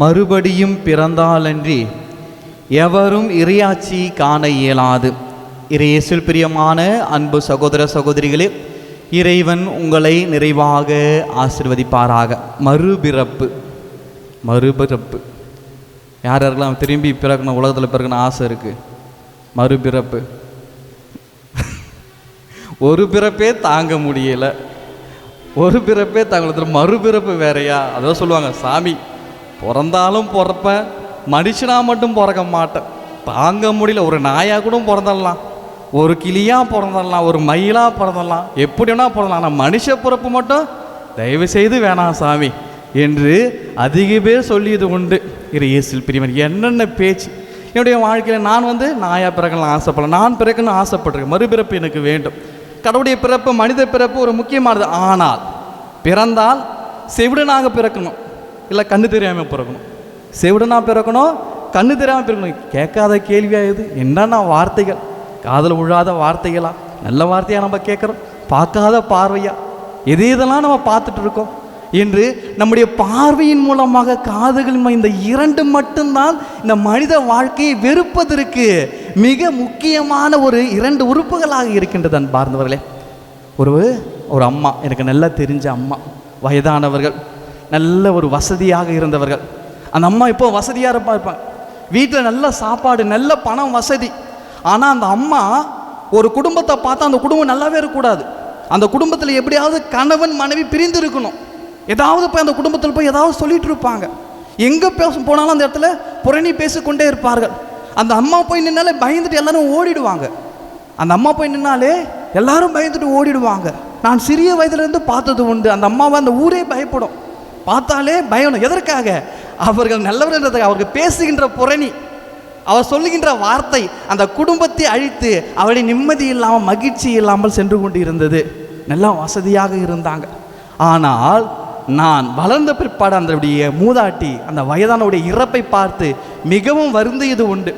மறுபடியும் பிறந்தாலன்றி எவரும் இறையாட்சி காண இயலாது. இறையேசில் பிரியமான அன்பு சகோதர சகோதரிகளே இறைவன் உங்களை நிறைவாக ஆசிர்வதிப்பாராக. மறுபிறப்பு மறுபிறப்பு. யார் யாரெல்லாம் திரும்பி பிறக்கணும் உலகத்தில் பிறக்கணும் ஆசை இருக்குது மறுபிறப்பு. ஒரு பிறப்பே தாங்க முடியல. ஒரு பிறப்பே தாங்க மறுபிறப்பு வேறையா? அதான் சொல்லுவாங்க சாமி. பிறந்தாலும் பிறப்பேன் மனுஷனா மட்டும் பிறக்க மாட்டேன். தாங்க முடியல ஒரு நாயாக கூட பிறந்துடலாம். ஒரு கிளியாக பிறந்துடலாம் ஒரு மயிலாக பிறந்துடலாம். எப்படி வேணால் பிறந்தலாம் ஆனால் மனுஷ பிறப்பு மட்டும் தயவு செய்து வேணாம் சாமி என்று அதிக பேர் சொல்லியது உண்டு. இரு இயேசில் பிரியவன் என்னென்ன பேச்சு. என்னுடைய வாழ்க்கையில் நான் வந்து நாயாக பிறக்கலாம் ஆசைப்படலாம் நான் பிறக்கணும்னு ஆசைப்பட்டிருக்கேன். மறுபிறப்பு எனக்கு வேண்டும். கடவுளுடைய பிறப்பு மனித பிறப்பு ஒரு முக்கியமானது. ஆனால் பிறந்தால் செவிடனாக பிறக்கணும். இல்லை கண்ணு தெரியாமல் பிறக்கணும். செவிடனாக பிறக்கணும் கண்ணு தெரியாமல் பிறக்கணும். கேட்காத கேள்வியாக இது என்னென்ன வார்த்தைகள்? காதல் விழாத வார்த்தைகளா? நல்ல வார்த்தையாக நம்ம கேட்குறோம். பார்க்காத பார்வையா? எது இதெல்லாம் நம்ம பார்த்துட்டு இருக்கோம்? என்று நம்முடைய பார்வையின் மூலமாக காதுகள் இந்த இரண்டு மட்டும்தான் இந்த மனித வாழ்க்கையை வெறுப்பதற்கு மிக முக்கியமான ஒரு இரண்டு உறுப்புகளாக இருக்கின்றது அன்பார்ந்தவர்களே. ஒரு ஒரு அம்மா எனக்கு நல்லா தெரிஞ்ச அம்மா. வயதானவர்கள். நல்ல ஒரு வசதியாக இருந்தவர்கள். அந்த அம்மா இப்போ வசதியாக இருப்பா இருப்பாங்க வீட்டில் நல்ல சாப்பாடு நல்ல பணம் வசதி. ஆனால் அந்த அம்மா ஒரு குடும்பத்தை பார்த்தா அந்த குடும்பம் நல்லாவே இருக்கக்கூடாது. அந்த குடும்பத்தில் எப்படியாவது கணவன் மனைவி பிரிந்து இருக்கணும் ஏதாவது போய் அந்த குடும்பத்தில் போய் ஏதாவது சொல்லிட்டு இருப்பாங்க. எங்கே பேச போனாலும் அந்த இடத்துல புரணி பேசிக்கொண்டே இருப்பார்கள். அந்த அம்மா போய் நின்னாலே பயந்துட்டு எல்லாரும் ஓடிடுவாங்க. அந்த அம்மா போய் நின்னாலே எல்லாரும் பயந்துட்டு ஓடிடுவாங்க. நான் சிறிய வயதுலேருந்து பார்த்தது உண்டு. அந்த அம்மாவை அந்த ஊரே பயப்படும். பார்த்தாலே பயணம் எதற்காக? அவர்கள் நல்லவர்ன்றதுக்கு அவர்கள் பேசுகின்ற புரணி அவர் சொல்லுகின்ற வார்த்தை அந்த குடும்பத்தை அழித்து அவளை நிம்மதி இல்லாமல் மகிழ்ச்சி இல்லாமல் சென்று கொண்டு இருந்தது நல்லா வசதியாக இருந்தாங்க. ஆனால் நான் வளர்ந்த பிற்பாடு அந்தடைய மூதாட்டி அந்த வயதானவுடைய இறப்பை பார்த்து மிகவும் வருந்தியது உண்டு.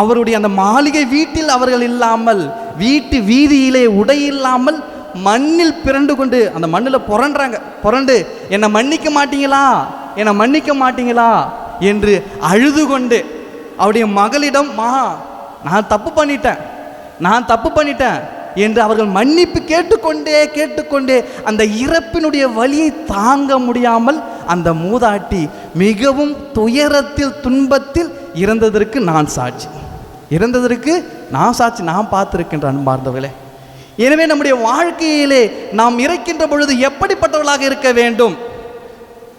அவருடைய அந்த மாளிகை வீட்டில் அவர்கள் இல்லாமல் வீட்டு வீதியிலே உடை இல்லாமல் மண்ணில் பிறண்டு கொண்டு அந்த மண்ணில் புரண்டுறாங்க. புரண்டு என்னை மன்னிக்க மாட்டீங்களா? என்னை மன்னிக்க மாட்டீங்களா? என்று அழுது கொண்டு அவருடைய மகளிடம் மா நான் தப்பு பண்ணிட்டேன். நான் தப்பு பண்ணிட்டேன். என்று அவர்கள் மன்னிப்பு கேட்டுக்கொண்டே கேட்டுக்கொண்டே அந்த இறப்பினுடைய வழியை தாங்க முடியாமல் அந்த மூதாட்டி மிகவும் துயரத்தில் துன்பத்தில் இறந்ததற்கு நான் சாட்சி. இறந்ததற்கு நான் சாட்சி நான் பார்த்துருக்கின்ற அன்பார்ந்தவர்களே. எனவே நம்முடைய வாழ்க்கையிலே நாம் இறக்கின்ற பொழுது எப்படிப்பட்டவர்களாக இருக்க வேண்டும்?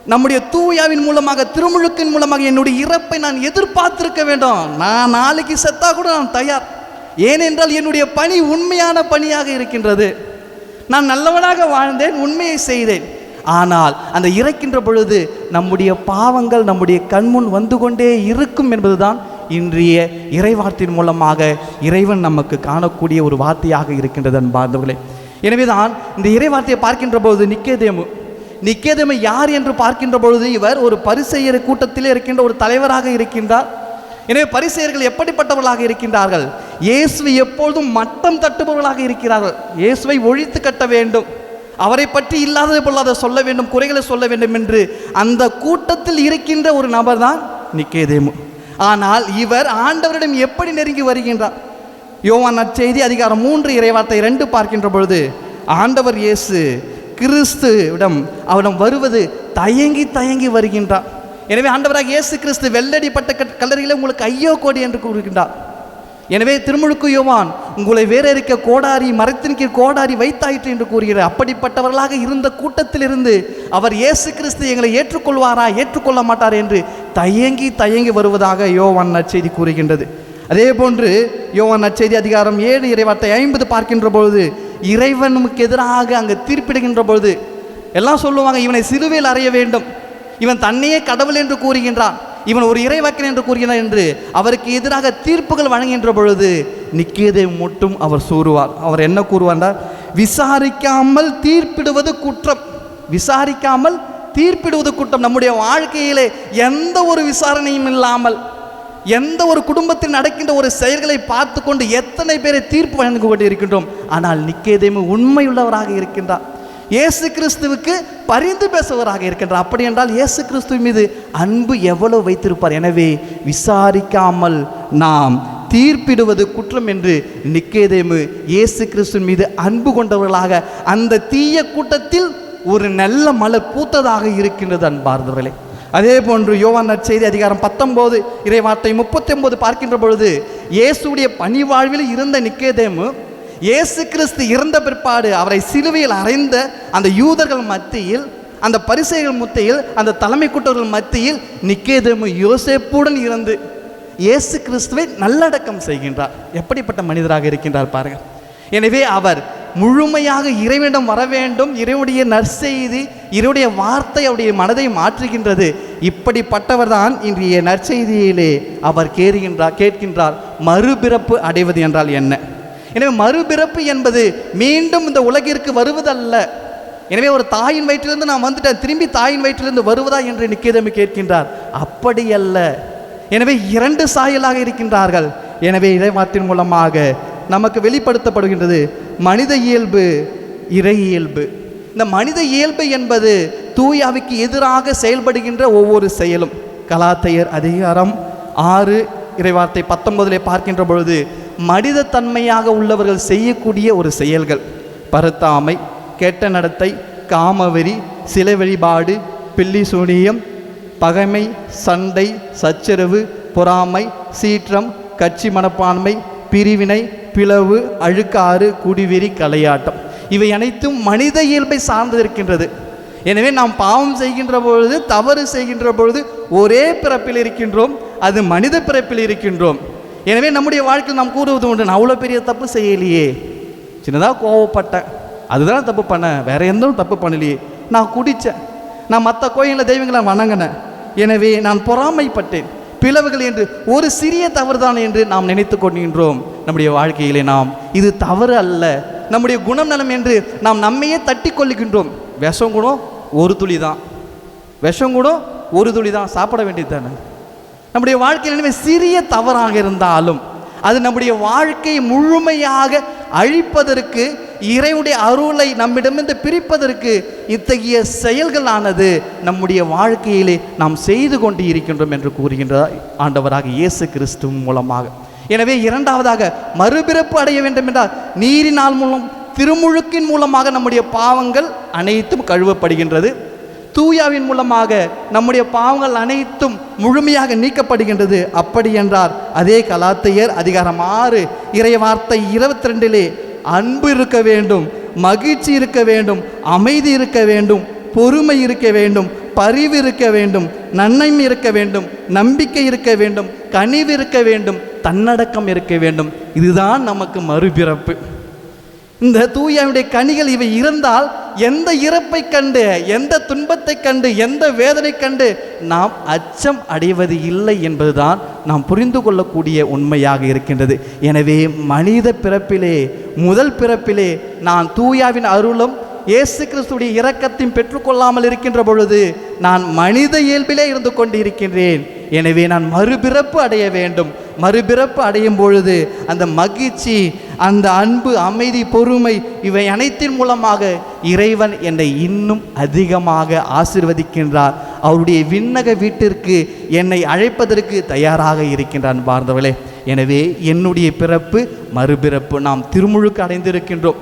நம்முடைய தூயாவின் மூலமாக திருமுழுக்கின் மூலமாக என்னுடைய இறப்பை நான் எதிர்பார்த்திருக்க வேண்டும். நான் நாளைக்கு செத்தா கூட நான் தயார். ஏனென்றால் என்னுடைய பணி உண்மையான பணியாக இருக்கின்றது. நான் நல்லவனாக வாழ்ந்தேன் உண்மையை செய்தேன். ஆனால் அந்த இறக்கின்ற பொழுது நம்முடைய பாவங்கள் நம்முடைய கண்முன் வந்து கொண்டே இருக்கும் என்பதுதான் இன்றைய இறைவார்த்தையின் மூலமாக இறைவன் நமக்கு காணக்கூடிய ஒரு வார்த்தையாக இருக்கின்றது அன்பார்ந்தவர்களே எனவேதான் இந்த இறைவார்த்தையை பார்க்கின்ற பொழுது நிக்கேதேமு நிக்கேதேமு யார் என்று பார்க்கின்ற பொழுது இவர் ஒரு பரிசெயர் கூட்டத்திலே இருக்கின்ற ஒரு தலைவராக இருக்கின்றார். எனவே பரிசெயர்கள் எப்படிப்பட்டவர்களாக இருக்கின்றார்கள்? இயேசுவை எப்பொழுதும் மட்டம் தட்டுபவர்களாக இருக்கிறார்கள். இயேசுவை ஒழித்து கட்ட வேண்டும். அவரை பற்றி இல்லாததை பொல்லாத சொல்ல வேண்டும் குறைகளை சொல்ல வேண்டும் என்று அந்த கூட்டத்தில் இருக்கின்ற ஒரு நபர் தான் நிக்கேதேமு. ஆனால் இவர் ஆண்டவரிடம் எப்படி நெருங்கி வருகின்றார்? யோவான் நற்செய்தி அதிகாரம் மூன்று இறைவார்த்தை ரெண்டு பார்க்கின்ற பொழுது ஆண்டவர் இயேசு கிறிஸ்துவிடம் அவரிடம் வருவது தயங்கி தயங்கி வருகின்றார். எனவே ஆண்டவராக இயேசு கிறிஸ்து வெள்ளடிப்பட்ட கட்- உங்களுக்கு ஐயோ கோடி என்று கூறுகின்றார். எனவே திருமுழுக்கு யோவான் உங்களை வேற இருக்க கோடாரி மரத்தின் கீழ் கோடாரி வைத்தாயிற்று என்று கூறுகிறார் அப்படிப்பட்டவர்களாக இருந்த கூட்டத்திலிருந்து அவர் இயேசு கிறிஸ்து எங்களை ஏற்றுக்கொள்வாரா ஏற்றுக்கொள்ள மாட்டார் என்று தயங்கி தயங்கி வருவதாக யோவான் நற்செய்தி கூறுகின்றது. அதே போன்று யோவான் நற்செய்தி அதிகாரம் ஏழு இறைவார்த்தை ஐம்பது பார்க்கின்ற பொழுது இறைவனுக்கு எதிராக அங்கே தீர்ப்பிடுகின்ற பொழுது எல்லாம் சொல்லுவாங்க இவனை சிலுவையில் அறைய வேண்டும். இவன் தன்னையே கடவுள் என்று கூறுகின்றான். இவன் ஒரு இறைவாக்கன் என்று கூறுகிறான் என்று அவருக்கு எதிராக தீர்ப்புகள் வழங்குகின்ற பொழுது நிக்கேதை மட்டும் அவர் சூறுவார். அவர் என்ன கூறுவார் விசாரிக்காமல் தீர்ப்பிடுவது குற்றம். விசாரிக்காமல் தீர்ப்பிடுவது கூட்டம். நம்முடைய வாழ்க்கையிலே எந்த ஒரு விசாரணையும் இல்லாமல் எந்த ஒரு குடும்பத்தில் நடக்கின்ற ஒரு செயல்களை பார்த்து கொண்டு எத்தனை பேரை தீர்ப்பு வழங்கி கொண்டு இருக்கின்றோம் ஆனால் நிக்கேதேமு உண்மையுள்ளவராக இருக்கின்றார். இயேசு கிறிஸ்துவுக்கு பரிந்து பேசுவராக இருக்கின்றார். அப்படி என்றால் இயேசு கிறிஸ்துவ மீது அன்பு எவ்வளவு வைத்திருப்பார்? எனவே விசாரிக்காமல் நாம் தீர்ப்பிடுவது குற்றம் என்று நிக்கேதேமு இயேசு கிறிஸ்துவின் மீது அன்பு கொண்டவர்களாக அந்த தீய கூட்டத்தில் ஒரு நல்ல மலர் பூத்ததாக இருக்கின்றது அன்பார்ந்தவர்களே. அதே போன்று யோவான் நற்செய்தி அதிகாரம் பத்தொன்பது இறைவார்த்தை முப்பத்தி ஒன்பது பார்க்கின்ற பொழுது இயேசுடைய பணிவாழ்வில் இருந்த நிக்கேதேமு இயேசு கிறிஸ்து இறந்த பிற்பாடு அவரை சிலுவையில் அறைந்த அந்த யூதர்கள் மத்தியில் அந்த பரிசைகள் மத்தியில் அந்த தலைமை கூட்டர்கள் மத்தியில் நிக்கேதேமு யோசேப்புடன் இருந்து இயேசு கிறிஸ்துவை நல்லடக்கம் செய்கின்றார். எப்படிப்பட்ட மனிதராக இருக்கின்றார் பாருங்கள். எனவே அவர் முழுமையாக இறைவனிடம் வர வேண்டும். இறைவனுடைய நற்செய்தி இறைவனுடைய வார்த்தை அவருடைய மனதை மாற்றுகின்றது. இப்படிப்பட்டவர் தான் இன்றைய நற்செய்தியிலே அவர் கேறுகின்றார் கேட்கின்றார். மறுபிறப்பு அடைவது என்றால் என்ன? எனவே மறுபிறப்பு என்பது மீண்டும் இந்த உலகிற்கு வருவதல்ல. எனவே ஒரு தாயின் வயிற்றிலிருந்து நான் வந்துட்டேன் திரும்பி தாயின் வயிற்றிலிருந்து வருவதா என்று நிக்கேதமி கேட்கின்றார். அப்படி அல்ல எனவே இரண்டு சாயலாக இருக்கின்றார்கள். எனவே இறைவாத்தின் மூலமாக நமக்கு வெளிப்படுத்தப்படுகின்றது. மனித இயல்பு இறை இயல்பு. இந்த மனித இயல்பு என்பது தூயாவிக்கு எதிராக செயல்படுகின்ற ஒவ்வொரு செயலும். கலாத்தையர் அதிகாரம் ஆறு இறைவார்த்தை பத்தொன்பதிலே பார்க்கின்ற பொழுது மனித தன்மையாக உள்ளவர்கள் செய்யக்கூடிய ஒரு செயல்கள். பருத்தாமை கெட்ட நடத்தை காமவெறி சிலை வழிபாடு பில்லி சூனியம் பகைமை சண்டை சச்சரவு பொறாமை சீற்றம் கட்சி மனப்பான்மை பிரிவினை பிளவு அழுக்காறு குடிவெறி கலையாட்டம். இவை அனைத்தும் மனித இயல்பை சார்ந்து இருக்கின்றது எனவே நாம் பாவம் செய்கின்ற பொழுது தவறு செய்கின்ற பொழுது ஒரே பிறப்பில் இருக்கின்றோம் அது மனித பிறப்பில் இருக்கின்றோம். எனவே நம்முடைய வாழ்க்கையில் நாம் கூறுவது உண்டு நான் அவ்வளோ பெரிய தப்பு செய்யலையே. சின்னதாக கோவப்பட்டேன். அதுதான் தப்பு பண்ணேன். வேற எந்த தப்பு பண்ணலையே. நான் குடித்தேன் நான் மற்ற கோயிலில் தெய்வங்களை வணங்கினேன். எனவே நான் பொறாமைப்பட்டேன். பிளவுகள் என்று ஒரு சிறிய தவறுதான் என்று நாம் நினைத்து கொள்கின்றோம். நம்முடைய வாழ்க்கையிலே நாம் இது தவறு அல்ல. நம்முடைய குணம் நலம் என்று நாம் நம்மையே தட்டி கொள்ளுகின்றோம். விஷம் கூட ஒரு துளி தான். விஷம் கூட ஒரு துளி தான். சாப்பிட வேண்டியது தானே? நம்முடைய வாழ்க்கையில் எனவே சிறிய தவறாக இருந்தாலும் அது நம்முடைய வாழ்க்கையை முழுமையாக அழிப்பதற்கு இறைவுடைய அருளை நம்மிடமிருந்து பிரிப்பதற்கு இத்தகைய செயல்களானது நம்முடைய வாழ்க்கையிலே நாம் செய்து கொண்டு இருக்கின்றோம் என்று கூறுகின்றார் ஆண்டவராக இயேசு கிறிஸ்து மூலமாக. எனவே இரண்டாவதாக மறுபிறப்பு அடைய வேண்டும் என்றால் நீரினால் மூலம் திருமுழுக்கின் மூலமாக நம்முடைய பாவங்கள் அனைத்தும் கழுவப்படுகின்றது. தூயாவின் மூலமாக நம்முடைய பாவங்கள் அனைத்தும் முழுமையாக நீக்கப்படுகின்றது. அப்படி என்றார் அதே கலாத்தையர் அதிகாரம் ஆறு இறை வார்த்தை இருபத்தி ரெண்டிலே அன்பு இருக்க வேண்டும் மகிழ்ச்சி இருக்க வேண்டும் அமைதி இருக்க வேண்டும் பொறுமை இருக்க வேண்டும் பரிவு இருக்க வேண்டும் நன்மை இருக்க வேண்டும் நம்பிக்கை இருக்க வேண்டும் கனிவு இருக்க வேண்டும் தன்னடக்கம் இருக்க வேண்டும். இதுதான் நமக்கு மறுபிறப்பு. இந்த தூயாவுடைய கனிகள் இவை இருந்தால் எந்த இறப்பை கண்டு எந்த துன்பத்தை கண்டு எந்த வேதனை கண்டு நாம் அச்சம் அடைவது இல்லை என்பதுதான் நாம் புரிந்து கொள்ளக்கூடிய உண்மையாக இருக்கின்றது. எனவே மனித பிறப்பிலே முதல் பிறப்பிலே நான் தூயாவின் அருளும் இயேசு கிறிஸ்துடைய இரக்கத்தையும் பெற்றுக்கொள்ளாமல் இருக்கின்ற பொழுது நான் மனித இயல்பிலே இருந்து கொண்டு இருக்கின்றேன் எனவே நான் மறுபிறப்பு அடைய வேண்டும். மறுபிறப்பு அடையும் பொழுது அந்த மகிழ்ச்சி அந்த அன்பு அமைதி பொறுமை இவை அனைத்தின் மூலமாக இறைவன் என்னை இன்னும் அதிகமாக ஆசிர்வதிக்கின்றார். அவருடைய விண்ணக வீட்டிற்கு என்னை அழைப்பதற்கு தயாராக இருக்கின்றான் பார்ந்தவளே எனவே என்னுடைய பிறப்பு மறுபிறப்பு. நாம் திருமுழுக்கு அடைந்திருக்கின்றோம்.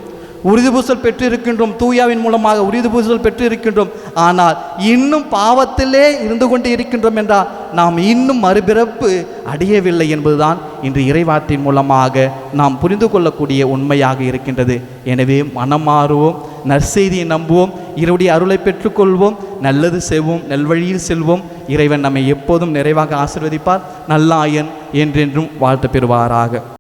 உறுதிபூசல் பெற்றிருக்கின்றோம். தூயாவின் மூலமாக உறுதிபூசல் பெற்றிருக்கின்றோம். ஆனால் இன்னும் பாவத்திலே இருந்து கொண்டு இருக்கின்றோம் என்றால் நாம் இன்னும் மறுபிறப்பு அடையவில்லை என்பதுதான் இன்று இறைவாற்றின் மூலமாக நாம் புரிந்து கொள்ளக்கூடிய உண்மையாக இருக்கின்றது. எனவே மனம் மாறுவோம் நற்செய்தியை நம்புவோம் இறைவனுடைய அருளை பெற்றுக்கொள்வோம் நல்லது செய்வோம் நல்வழியில் செல்வோம். இறைவன் நம்மை எப்போதும் நிறைவாக ஆசிர்வதிப்பார். நல்லாயன் என்றென்றும் வாழ்த்து பெறுவாராக.